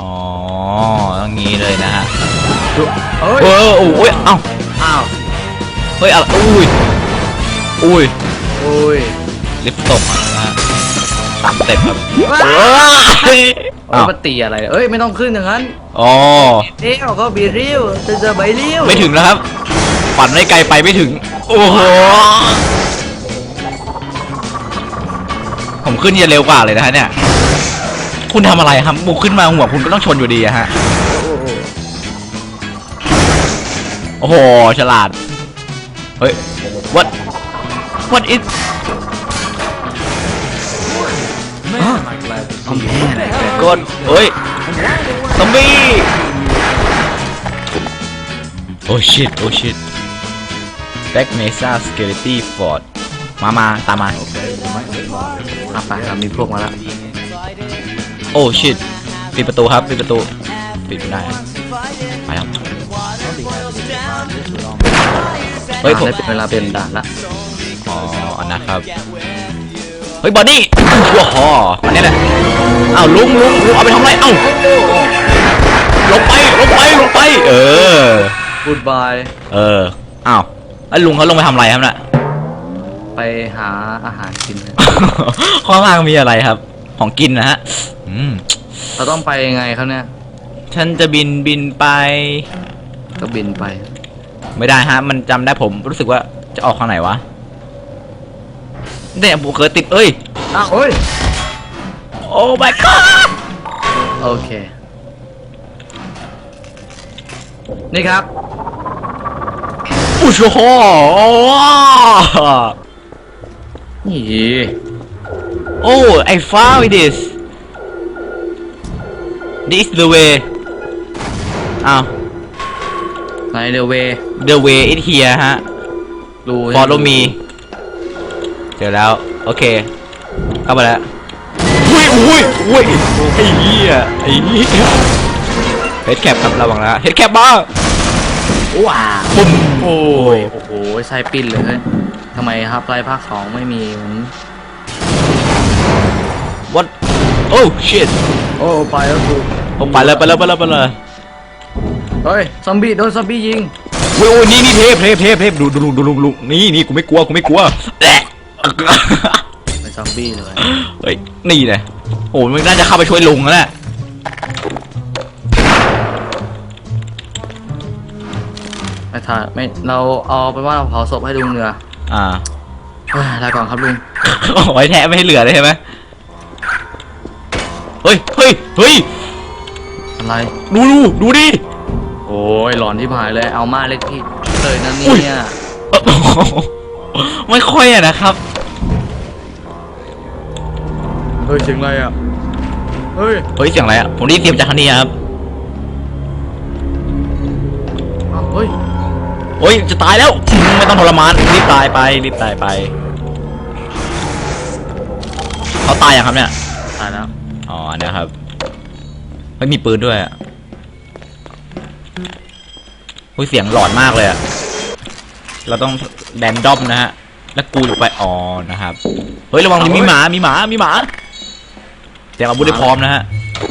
อ๋อต้องงี้เลยนะฮะเฮ้ยเออโอ้ยเอ้าอ้าวเฮ้ยอะไรอุ้ยอุ้ยโอ้ยลิฟต์ตกนะฮะตามสเต็ปครับว้าเอ้ยเอ้ยมันตีอะไรเอ้ยไม่ต้องขึ้นอย่างนั้นอ๋อเอ้วก็บีริ้วจะจะใบเลี้ยวไม่ถึงแล้วครับฝันไม่ไกลไปไม่ถึง โอ้โหผมขึ้นจะเร็วกว่าเลยนะฮะเนี่ย คุณทำอะไรครับบุกขึ้นมาหัวคุณก็ต้องชนอยู่ดีอะฮะ โอ้โหโอ้โหฉลาด เฮ้ย what what is ทำแม่ไหนแกกดเฮ้ยซอมบี้ โอ้ shit โอ้ shit back mesa security fort มา มา ตามมาอะไปครับมีพวกมาแล้ว โอ้ shit ปิดประตูครับปิดประตูปิดไม่ได้อะไปครับเฮ้ยผมได้เป็นเวลาเป็นด่านละอ๋ออันนะครับเฮ้ยบอดี้ว้าวอันนี้แหละอ้าวลุงลุงลุงเอาไปทำอะไรเอ้าลงไปลงไปลงไป เออกูดบายเอออ้าวแล้วลุงเขาลงไปทำอะไรครับน่ะไปหาอาหารกินนะข้างล่างมีอะไรครับ ของกินนะฮะอืมเราต้องไปยังไงครับเนี่ยฉันจะบินบินไป ก็บินไป ไม่ได้ฮะ มันจำได้ผมรู้สึกว่าจะออกทางไหนวะเนี่ยผมเคยติดเอ้ย อ้าวเฮ้ย โอ้ my god โอเค นี่ครับ อุยโหนี่ โอ้ I found this this the way อ้าว ในเดเว the way is here ฮะรู follow me เจอแล้ว โอเค เข้าไปแล้วอุ้ยอุ้ยอุ้ยไอ้เหี้ยไอ้เหี้ยเฮดแคปครับระวังนะเฮดแคปมาว้าปุ่มโอ้ยโอ้โหใส่ปิ้นเลยเฮ้ยทำไมครับไลฟ์ภาคสองไม่มีเหมือน วัดโอ้ shit โอ้ไปแล้วกูผมไปเลยไปเลยไปเลยไปเลยเฮ้ยซอมบี้โดนซอมบี้ยิงโอ้ยโอ้ยนี่นี่เทปเทปเทปเทปดูดูดูดูดูนี่นี่กูไม่กลัวกูไม่กลัวแอะเป็นซอมบี้เลยเฮ้ยนี่เลยโอ้ยมันน่าจะเข้าไปช่วยลุงแล้วแหละไม่ถ่ายไม่เราเอาไปว่าเราเผาศพให้ลุงเหนืออ่า เฮ้ยลาก่อนครับลุง โอ้ยแทะไม่ให้เหลือเลยใช่ไหม เฮ้ยเฮ้ยเฮ้ยอะไรดูดูดูดิ โอ้ยหลอนที่ผายเลยเอามาเล็กที่เลยนะอุ้ยเนี่ยไม่ค่อยอะนะครับ เฮ้ยเสียงอะไรอะเฮ้ยเฮ้ยเสียงอะไรอะผมได้ยินเสียงจากทางนี้ครับอ้าวเฮ้ยโอ้ยจะตายแล้วอืมไม่ต้องทรมานรีบตายไปรีบตายไปเขาตายยังครับเนี่ยตายแล้ว อ๋ออันเนี้ยครับไม่มีปืนด้วยอะเฮ้ยเสียงหลอนมากเลยอะเราต้องแดนดอมนะฮะ แล้วกูอยู่ไป อ๋อ นะครับ เฮ้ย ระวังมีหมา มีหมา มีหมาเตรียมอาวุธให้พร้อมนะฮะ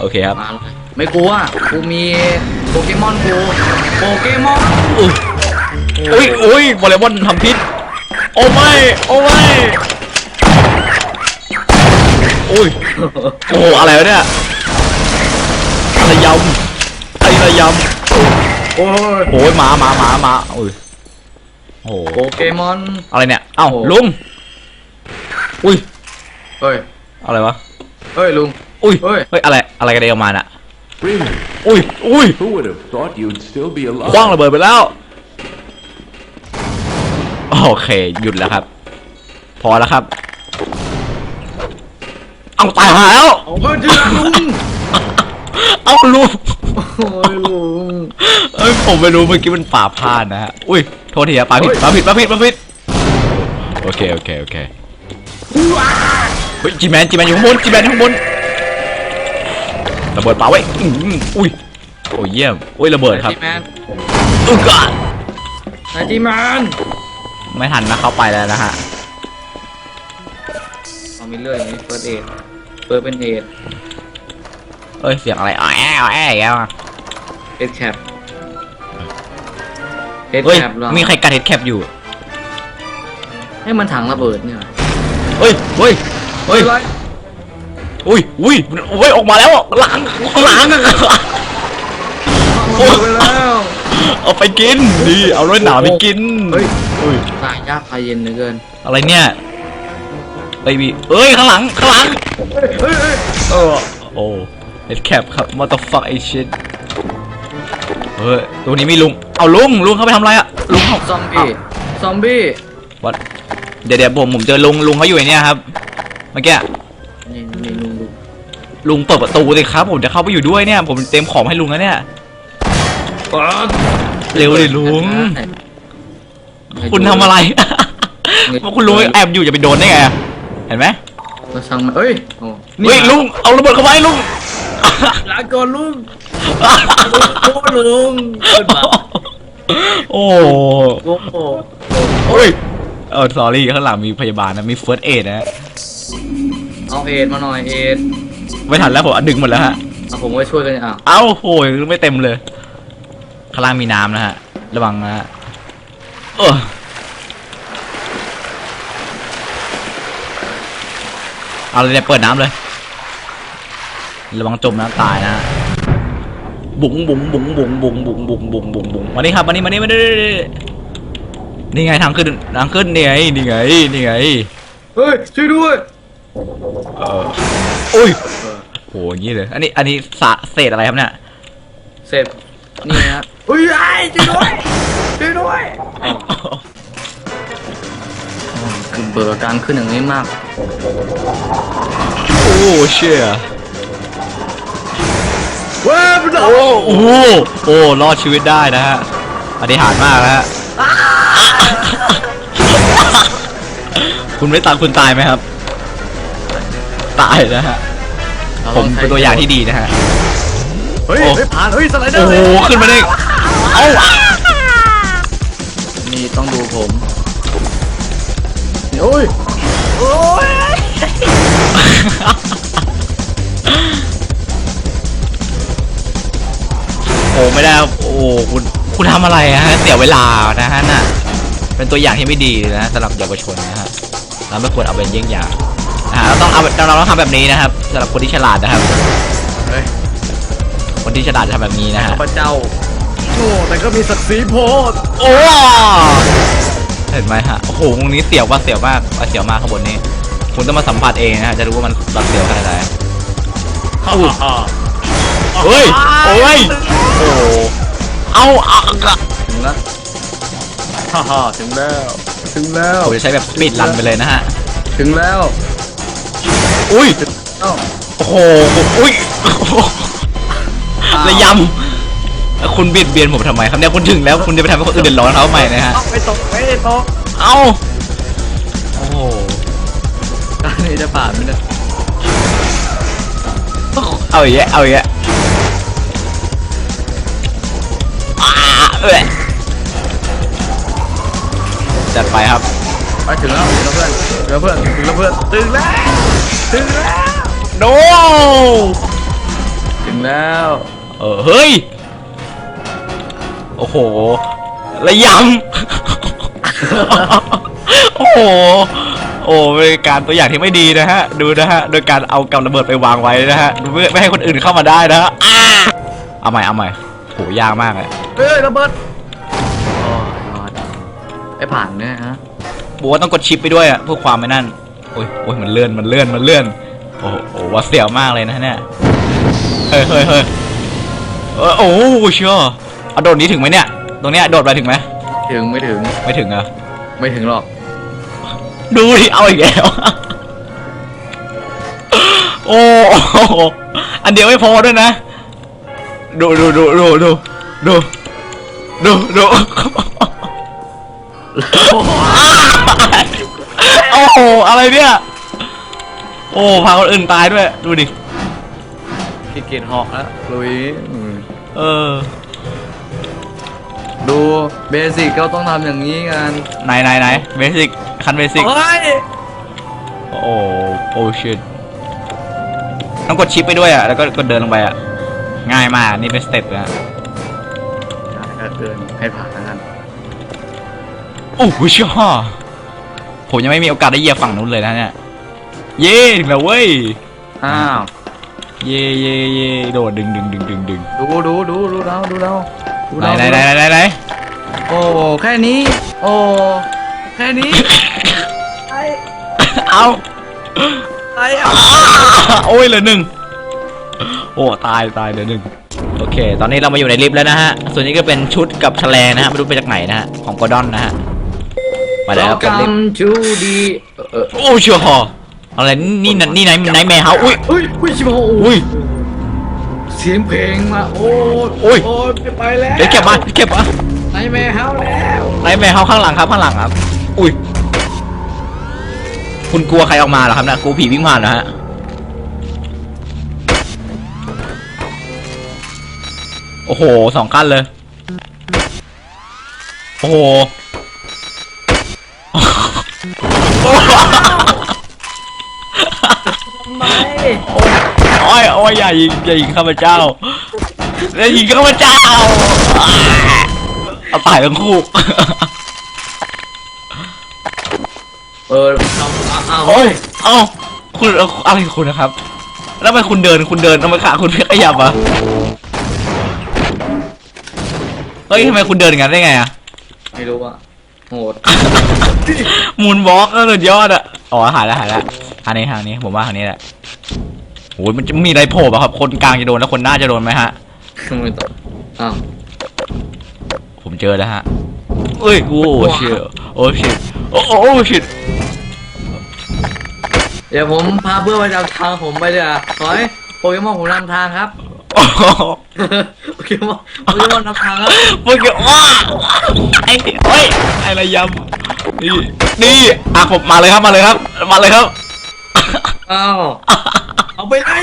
โอเคครับมาเลยไม่กลัว กูมีโปเกมอนกู โปเกมอนอุ้ยอุ้ยอุ้ยบอลเลย์บอลทำพิษ โอ้ไม่ โอ้ไม่ อุ้ยโอ้โหอะไรวะเนี่ยระยำไอ้ระยำโอ้ยโอ้ยหมาหมาหมาหมาอุ้ยโอ้โหโปเกมอน อะไรเนี่ยเอ้าโอ้ ลุงอุ้ยเฮ้ยอะไรวะเฮ้ยลุง อุ้ยเฮ้ย เฮ้ยอะไรอะไรกันเดียวมาน่ะ Freeman, อุ้ยอุ้ย who would have thought you'd still be คว้าง alive? ระเบิดไปแล้ว โอเค หยุดแล้วครับ พอแล้วครับ เอาตายหาแล้ว เอาเฮ้ยจริงลุงเอาลุงโอ้ยลุงเอ้ยผมไม่รู้เมื่อกี้มันป่าพลาดนะฮะ อุ้ยโทษทีครับปาผิดเฮ้ยปาผิดปาผิดปาผิด โอเคโอเคโอเคเฮ้ยจีแมนจีแมนอยู่ข้างบนจีแมนอยู่ข้างบนระเบิดปาไว้อื้อหืออุ้ยโอ้ยเยี่ยมอุ้ยระเบิดครับจีแมนอึกอะนายจีแมนไม่ทันนะเข้าไปแล้วนะฮะเอามีเรื่องอย่างนี้เฟิร์สเอด เฟิร์สเป็นเอดเอ้ย เสียงอะไรอ๋อแอ้วแอ้อีกแล้วอะเอ็ดแคปเอ็ดเฮ้ย แคปหรอมีใครกัดเฮดแคปอยู่ ให้มันถังระเบิดเนี่ยเฮ้ยเฮ้ยเฮ้ย อะไรอุ้ยอุ้ยอ้ย ออกมาแล้วหลังหลังโอ้ไปแล้ว เอาไปกินดีเอารถหนาวไปกินเฮ้ย อุ้ยตายยากตายเย็นเหลือเกิน อะไรเนี่ย ไอบีเอ้ยข้างหลังข้างหลังเฮ้ยเฮ้ยเออโอ้เฮดแคปครับมอเตอร์ฟักไอชิตเฮ้ยตัวนี้มีลุงเอาลุงลุงเข้าไปทำอะไรอะลุงเขาซอมบี้ซอมบี้วัดเดี๋ยวเดี๋ยวผมผมเจอลุงลุงเขาอยู่ไอเนี่ยครับเมื่อกี้นี่นี่ลุงลุงลุงเปิดประตูเลยครับ ผมจะเข้าไปอยู่ด้วยเนี่ย ผมเตรียมของให้ลุงแล้วเนี่ยเร็วดิลุง คุณทำอะไร ว่าคุณลุงแอบอยู่จะไปโดนได้ไงอะ เห็นไหมเราสั่งมาเอ้ยโอ้เฮ้ยลุงเอาระเบิดเข้าไปลุงลาก่อนลุงโอ้ลุงขึ้นมาโอ้โอ้โหโอ้ยเออ sorry ข้างหลังมีพยาบาลนะมี first aid นะเอาเอ็ดมาหน่อยเอ็ดไม่ทันแล้วผมอันดึงหมดแล้วฮะเอาผมไว้ช่วยกันอะเอ้าโอ้ยไม่เต็มเลยข้างล่างมีน้ำนะฮะระวังนะฮะเออ เอาเลยเนี่ยเปิดน้ำเลย ระวังจมน้ำตายนะฮะบุ๋งบุ๋งบุ๋งบุ๋งบุ๋งบุ๋งบุ๋งบุ๋งบุ๋งบุ๋งมานี่ครับมานี่มานี่มานี่นี่ไงทางขึ้นทางขึ้นนี่ไงนี่ไงนี่ไงเฮ้ยช่วยด้วยเอออุ้ยโหอย่างนี้เลยอันนี้อันนี้สะเศษอะไรครับเนี่ยเสร็จนี่ฮะเฮ้ยไอ้ช่วยด้วยช่วยด้วย คือเบื่อการขึ้นอย่างนี้มาก โอ้เชี่ยเว้ยมันโอ้โอ้โอ้รอดชีวิตได้นะฮะปฏิหารย์มากนะฮะคุณไม่ตามคุณตายไหมครับ ตายนะฮะผมเป็นตัวอย่างที่ดีนะฮะเฮ้ยโอ้เฮ้ยผ่านเฮ้ยสไลเดอโอ้ร์โหเลยขึ้นมาได้เอ้านี่ต้องดูผมนี่ โอ้ยโอ้ยโอ้ไม่ได้ครับโอ้คุณคุณทำอะไรฮะเสียเวลานะฮะน่ะเป็นตัวอย่างที่ไม่ดีนะสำหรับเยาวชนนะฮะเราไม่ควรเอาเป็นเยี่ยงอย่างอ่าเราต้องเอาเราต้องทำแบบนี้นะครับสำหรับคนที่ฉลาดนะครับ เฮ้ยคนที่ฉลาดจะทำแบบนี้นะฮะข้าพเจ้าโอ้แต่ก็มีศักดิ์ศรีโพดโอ้ เห็นไหมฮะโอ้โหตรงนี้เสียวว่าเสียวมากว่าเสียวมากข้างบนนี้ คุณต้องมาสัมผัสเองนะฮะจะรู้ว่ามันหลับเสียวขนาดไหนเฮ้ยโอ้ยโอ้เอาอะถึงแล้วฮ่าฮ่าถึงแล้วถึงแล้วผมจะใช้แบบสปีดรันไปเลยนะฮะถึงแล้วอุ้ยเอ้าโอ้โหอุ้ยระยำ คุณเบียดเบียนผมทำไมครับเนี่ยคุณถึงแล้วคุณจะไปทำให้คนอื่นเดือดร้อนเขาใหม่นะฮะเอาไปตกไปตกเอ้า โอ้โหการนี้จะผ่านไหมเนี่ยเอาอีกแล้วเอาอีกแล้วอ่าเอ้ยจัดไปครับ ไปถึงแล้วถึงแล้วเพื่อนถึงแล้วเพื่อนถึงแล้วเพื่อนถึงแล้วถึงแล้วโนถึงแล้ว เออเฮ้ยโอ้โห ระยำ โอ้โห โอ้เป็นการตัวอย่างที่ไม่ดีนะฮะ ดูนะฮะ โดยการเอากำระเบิดไปวางไว้นะฮะเพื่อไม่ให้คนอื่นเข้ามาได้นะฮะอ่าเอาใหม่เอาใหม่โหยากมากเลยเฮ้ยระเบิดโอ้ยรอดไอ้ผ่านเนี่ยฮะบอกว่าต้องกดชิปไปด้วยอะเพื่อความไม่นั่น โอ้ยโอ้ยมันเลื่อนมันเลื่อนมันเลื่อน โอ้โหโอ้โหว่าเสียวมากเลยนะเนี่ย เฮ้ยเฮ้ยเฮ้ยเออโอ้โหเชื่อ เอาโดดนี้ถึงไหมเนี่ย ตรงเนี้ยโดดไปถึงไหมถึงไม่ถึงไม่ถึงอะไม่ถึงหรอกดูดิเอาอีกแล้ว โอ้โหอันเดียวไม่พอด้วยนะ ดูดูดูดูดูดูดูดู โอ้โห อะไรเนี่ย โอ้ พาคนอื่นตายด้วย ดูดิ ขี้เกียจเหอกแล้วลุยอืมเออ ดูเบสิกก็ต้องทำอย่างนี้กันไหนไหนไหนเบสิกคันเบสิกเฮ้ยโอ้โอ้ชิตต้องกดชิปไปด้วยอะแล้วก็กดเดินลงไปอะง่ายมากนี่เป็นสเต็ปนะก็เดินให้ผ่านแล้วกันโอ้โหช่อผมยังไม่มีโอกาสได้เหยียบฝั่งนู้นเลยนะเนี่ยเย่ถึงแล้วเว้ยอ้าวเย่เย่เย่โดดดึงดึงดึงดึงดึงดูดูดูดูเราดูเราดู ไหนเราไหนไหนไหนไหนโอ้แค่นี้ โอ้แค่นี้เอาไอ้เอาโอ้ยเหลือหนึ่งโอ้ตายตายเหลือหนึ่งโอเค ตอนนี้เรามาอยู่ในลิฟต์แล้วนะฮะ ส่วนนี้ก็เป็นชุดกับแฉลงนะฮะไม่รู้ไปจากไหนนะฮะของกอร์ดอนนะฮะมาแล้วกับลิฟต์ Welcome to the เออโอ้ชัวร์อะไรนี่นั่นนี่ไหนไหนแมวเฮาอุ้ยเฮ้ยเฮ้ยชิบะโอ้อุ้ยเสียงเพลงมาโอ้โอ้ย โอ้ยไปแล้วเดี๋ยวเก็บมาเก็บมาไนแม่เฮาแล้วไหนแมวเฮาข้างหลังครับข้างหลังครับ อุ้ย คุณกลัวใครออกมาเหรอครับเนะกลัวผีวิ่งผ่านเหรอฮะ โอ้โหสองขั้นเลย โอ้โห ไม่ โอ้ ยโอ้ยอย่ายิงอย่ายิงข้าพเจ้าอย่ายิงข้าพเจ้าเอาตายทั้งคู่เออเอาเอาเอาโอ้ยเอ้าคุณเอาอะไรของคุณนะครับ แล้วทำไมคุณเดินคุณเดินทำไมขาคุณไม่ขยับอะเฮ้ยทำไมคุณเดินอย่างนั้นได้ไงอะ ไม่รู้อะโหดมูนวอล์กก็สุดยอดอะ อ๋อหายแล้วหายแล้วทางนี้ทางนี้ผมว่าทางนี้แหละ โอ้ยมันจะมีอะไรโผล่ป่ะครับ คนกลางจะโดนแล้วคนหน้าจะโดนไหมฮะไม่ต้องอ้าว ผมเจอแล้วฮะเอ้ย โอ้ชิตโอ้ชิตโอ้โอ้ชิตเดี๋ยวผมพาเพื่อนไปจำทางผมไปเลยอะขอให้โปเกมอนผมนำทางครับโอ้โหโปเกมอนโปเกมอนนำทางครับพวกแกว้าไอ้เฮ้ยไอ้ระยำนี่นี่อะผมมาเลยครับ มาเลยครับ มาเลยครับ อ้าว เอาไปไล่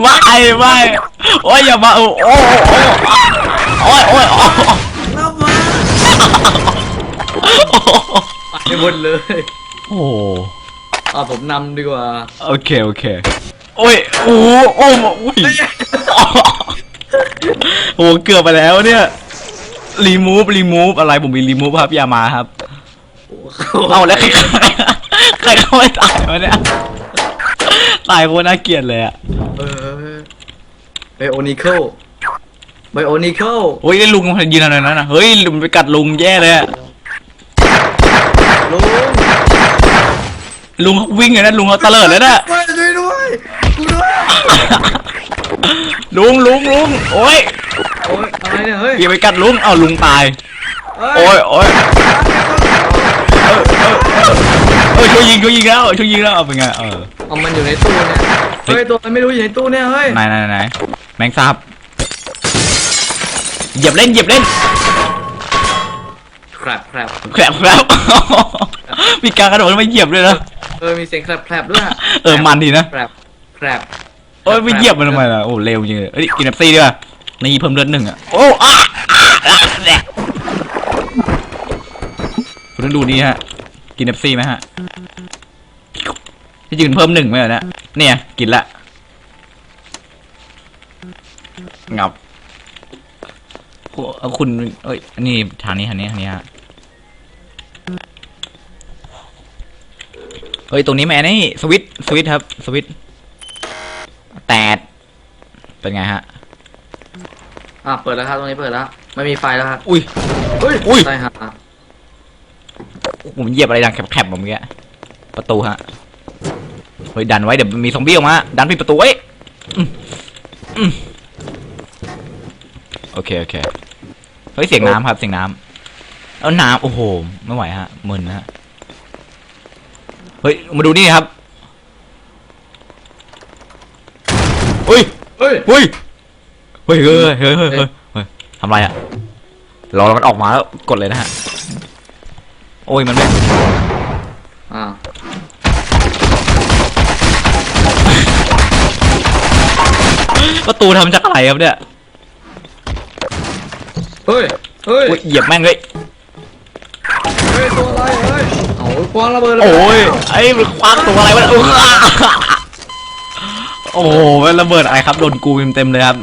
ไม่ไม่โอ้ยอย่ามาโอ้โอ้โอ้โอ้ยโอ้ยโอ้รับมาไปหมดเลยโอ้เอาผมนำดีกว่าโอเคโอเคโอ้ยโอ้โหโอ้โหอุ้ยโอ้โหเกือบไปแล้วเนี่ยรีมูฟรีมูฟอะไรผมมีรีมูฟครับอย่ามาครับเอาแล้วใครใครเข้าไปตายวะเนี่ย ตายโคตรน่าเกลียดเลยอะเออไบโอนิเคิลไบโอนิเคิลโอ้ยไอ้ลุงมันยืนอะไรนั่นนะเฮ้ยลุงไปกัดลุงแย่เลยอะลุงลุงเขาวิ่งเลยนะลุงเขาเตลิดเลยนะ ช่วยด้วยด้วยกูด้วยลุงลุงลุงโอ้ยโอ้ยอะไรเนี่ยเฮ้ยอย่าไปกัดลุงเอาลุงตายโอ้ยโอ้ย เออเออเออ ช่วยยิงช่วยยิงแล้วช่วยยิงแล้วเอาเป็นไงเออเอามันอยู่ในตู้เนี่ยเฮ้ยตัวมันไม่รู้อยู่ในตู้เนี่ยเฮ้ยไหนไหนไหนแมงสาบเหยียบเล่นเหยียบเล่นครับครับแกรบแกรบมีการกระโดดมาเหยียบด้วยนะเออมีเสียงแครบแครบด้วยเออมันดีนะแครบแครบโอ้ยไม่เหยียบมันทำไมล่ะโอ้เร็วจริงเลยเอ้ยกินแอปซี่ดีกว่านี่เพิ่มเลือดหนึ่งอะโอ้อะอะอะแหละคุณต้องดูนี่ฮะ กินแอปซี่ไหมฮะที่จริงเพิ่มหนึ่งไหมเหรอเนี่ยเนี่ย กินละงับโอ้เอาคุณ เอ้ยอันนี่ทางนี้ทางนี้ทางนี้ฮะเฮ้ย ตรงนี้แม่นี่สวิตช์สวิตช์ครับ สวิตช์แตดเป็นไงฮะ อะ เปิดแล้วครับ ตรงนี้เปิดแล้ว ไม่มีไฟแล้วครับ อุ้ยเฮ้ยอุ้ยใช่ครับ ผมเหยียบอะไรดังแคบๆผมเมื่อกี้ประตูฮะเฮ้ยดันไว้เดี๋ยวมีซอมบี้ออกมาดันปิดประตูไว้อืมอืมโอเคโอเคเฮ้ยเสียงน้ำครับเสียงน้ำเอาน้ำโอ้โหไม่ไหวฮะมึนฮะเฮ้ยมาดูนี่ครับเฮ้ยเฮ้ยเฮ้ยเฮ้ยเฮ้ยเฮ้ยเฮ้ยเฮ้ยเฮ้ยทำไรอะรอมันออกมาแล้วกดเลยนะฮะ โอ้ยมันไม่อ่าประตูทำจากอะไรครับเนี่ยเฮ้ย เฮ้ย โอ้ยเหยียบแม่งเลยเฮ้ย ตัวอะไร เฮ้ยเอาควางระเบิดเลยโอ้ยไอ้มันคว้างตัวอะไรวะเนี่ยโอ้ยโอ้โหระเบิดอะไรครับโดนกูเต็มๆเลยครับ